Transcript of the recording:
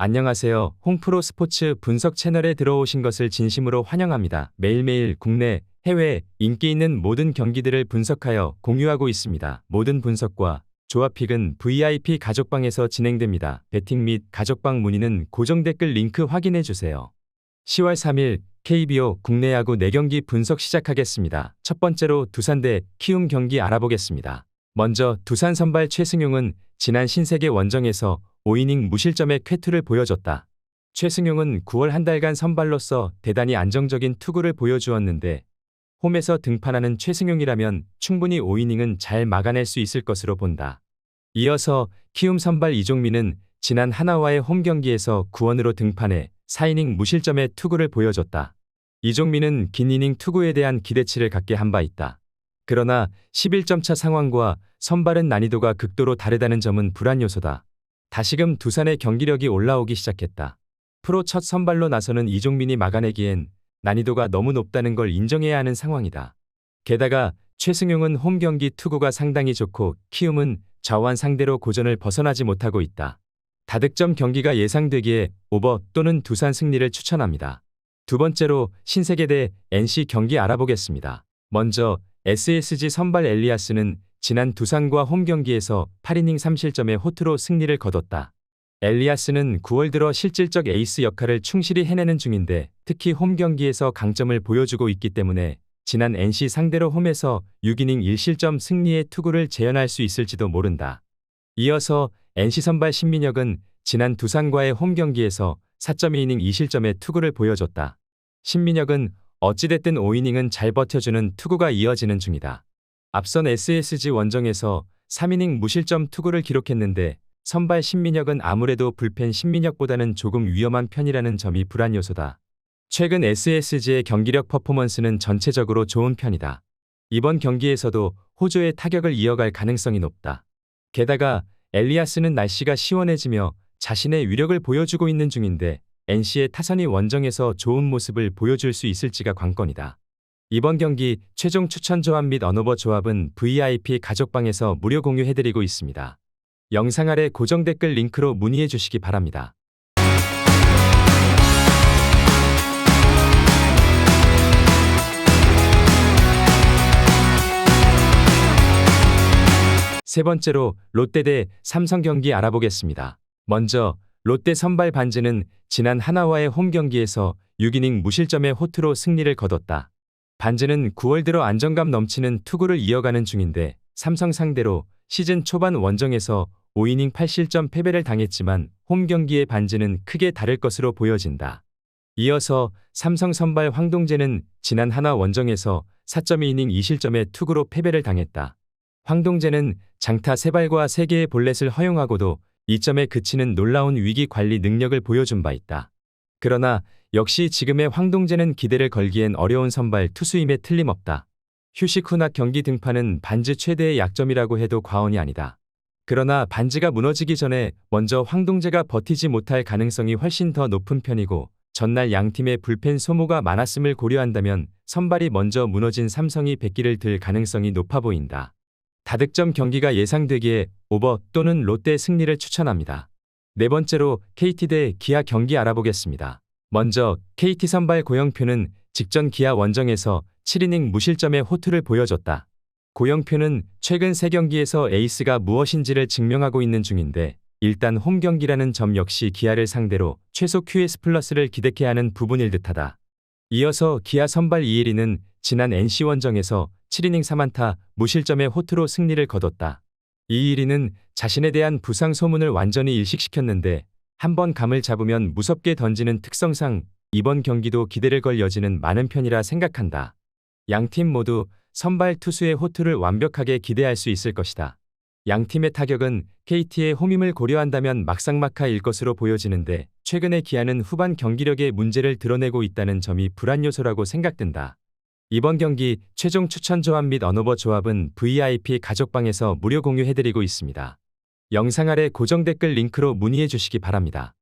안녕하세요. 홍프로 스포츠 분석 채널에 들어오신 것을 진심으로 환영합니다. 매일매일 국내, 해외 인기 있는 모든 경기들을 분석하여 공유하고 있습니다. 모든 분석과 조합픽은 VIP 가족방에서 진행됩니다. 베팅 및 가족방 문의는 고정 댓글 링크 확인해 주세요. 10월 3일 KBO 국내 야구 4경기 분석 시작하겠습니다. 첫 번째로 두산 대 키움 경기 알아보겠습니다. 먼저 두산 선발 최승용은 지난 신세계 원정에서 5이닝 무실점의 쾌투를 보여줬다. 최승용은 9월 한 달간 선발로서 대단히 안정적인 투구를 보여주었는데 홈에서 등판하는 최승용이라면 충분히 5이닝은 잘 막아낼 수 있을 것으로 본다. 이어서 키움 선발 이종민은 지난 하나와의 홈 경기에서 구원으로 등판해 4이닝 무실점의 투구를 보여줬다. 이종민은 긴 이닝 투구에 대한 기대치를 갖게 한 바 있다. 그러나 11점 차 상황과 선발은 난이도가 극도로 다르다는 점은 불안 요소다. 다시금 두산의 경기력이 올라오기 시작했다. 프로 첫 선발로 나서는 이종민이 막아내기엔 난이도가 너무 높다는 걸 인정해야 하는 상황이다. 게다가 최승용은 홈 경기 투구가 상당히 좋고 키움은 좌완 상대로 고전을 벗어나지 못하고 있다. 다득점 경기가 예상되기에 오버 또는 두산 승리를 추천합니다. 두 번째로 신세계 대 NC 경기 알아보겠습니다. 먼저 SSG 선발 엘리아스는 지난 두산과 홈 경기에서 8이닝 3실점의 호투로 승리를 거뒀다. 엘리아스는 9월 들어 실질적 에이스 역할을 충실히 해내는 중인데 특히 홈 경기에서 강점을 보여주고 있기 때문에 지난 NC 상대로 홈에서 6이닝 1실점 승리의 투구를 재현할 수 있을지도 모른다. 이어서 NC 선발 신민혁은 지난 두산과의 홈 경기에서 4.2이닝 2실점의 투구를 보여줬다. 신민혁은 어찌됐든 5이닝은 잘 버텨주는 투구가 이어지는 중이다. 앞선 SSG 원정에서 3이닝 무실점 투구를 기록했는데 선발 신민혁은 아무래도 불펜 신민혁보다는 조금 위험한 편이라는 점이 불안 요소다. 최근 SSG의 경기력 퍼포먼스는 전체적으로 좋은 편이다. 이번 경기에서도 호조의 타격을 이어갈 가능성이 높다. 게다가 엘리아스는 날씨가 시원해지며 자신의 위력을 보여주고 있는 중인데 NC의 타선이 원정에서 좋은 모습을 보여줄 수 있을지가 관건이다. 이번 경기 최종 추천 조합 및 언어버 조합은 VIP 가족방에서 무료 공유해드리고 있습니다. 영상 아래 고정 댓글 링크로 문의해 주시기 바랍니다. 세 번째로 롯데 대 삼성 경기 알아보겠습니다. 먼저 롯데 선발 반즈는 지난 하나와의 홈 경기에서 6이닝 무실점의 호투로 승리를 거뒀다. 반즈는 9월 들어 안정감 넘치는 투구를 이어가는 중인데 삼성 상대로 시즌 초반 원정에서 5이닝 8실점 패배를 당했지만 홈 경기의 반즈는 크게 다를 것으로 보여진다. 이어서 삼성 선발 황동재는 지난 하나 원정에서 4.2이닝 2실점의 투구로 패배를 당했다. 황동재는 장타 3발과 3개의 볼넷을 허용하고도 2점에 그치는 놀라운 위기 관리 능력을 보여준 바 있다. 그러나 역시 지금의 황동재는 기대를 걸기엔 어려운 선발 투수임에 틀림없다. 휴식 후나 경기 등판은 반즈 최대의 약점이라고 해도 과언이 아니다. 그러나 반즈가 무너지기 전에 먼저 황동재가 버티지 못할 가능성이 훨씬 더 높은 편이고 전날 양팀의 불펜 소모가 많았음을 고려한다면 선발이 먼저 무너진 삼성이 백기를 들 가능성이 높아 보인다. 다득점 경기가 예상되기에 오버 또는 롯데 승리를 추천합니다. 네 번째로 KT 대 기아 경기 알아보겠습니다. 먼저 KT 선발 고영표는 직전 기아 원정에서 7이닝 무실점의 호투를 보여줬다. 고영표는 최근 3경기에서 에이스가 무엇인지를 증명하고 있는 중인데 일단 홈 경기라는 점 역시 기아를 상대로 최소 QS 플러스를 기대케 하는 부분일 듯하다. 이어서 기아 선발 이혜리는 지난 NC 원정에서 7이닝 3안타 무실점의 호투로 승리를 거뒀다. 이 일이는 자신에 대한 부상 소문을 완전히 일식시켰는데 한번 감을 잡으면 무섭게 던지는 특성상 이번 경기도 기대를 걸 여지는 많은 편이라 생각한다. 양 팀 모두 선발 투수의 호투를 완벽하게 기대할 수 있을 것이다. 양 팀의 타격은 KT의 홈임을 고려한다면 막상막하일 것으로 보여지는데 최근의 기아는 후반 경기력의 문제를 드러내고 있다는 점이 불안 요소라고 생각된다. 이번 경기 최종 추천 조합 및 언어버 조합은 VIP 가족방에서 무료 공유해드리고 있습니다. 영상 아래 고정 댓글 링크로 문의해 주시기 바랍니다.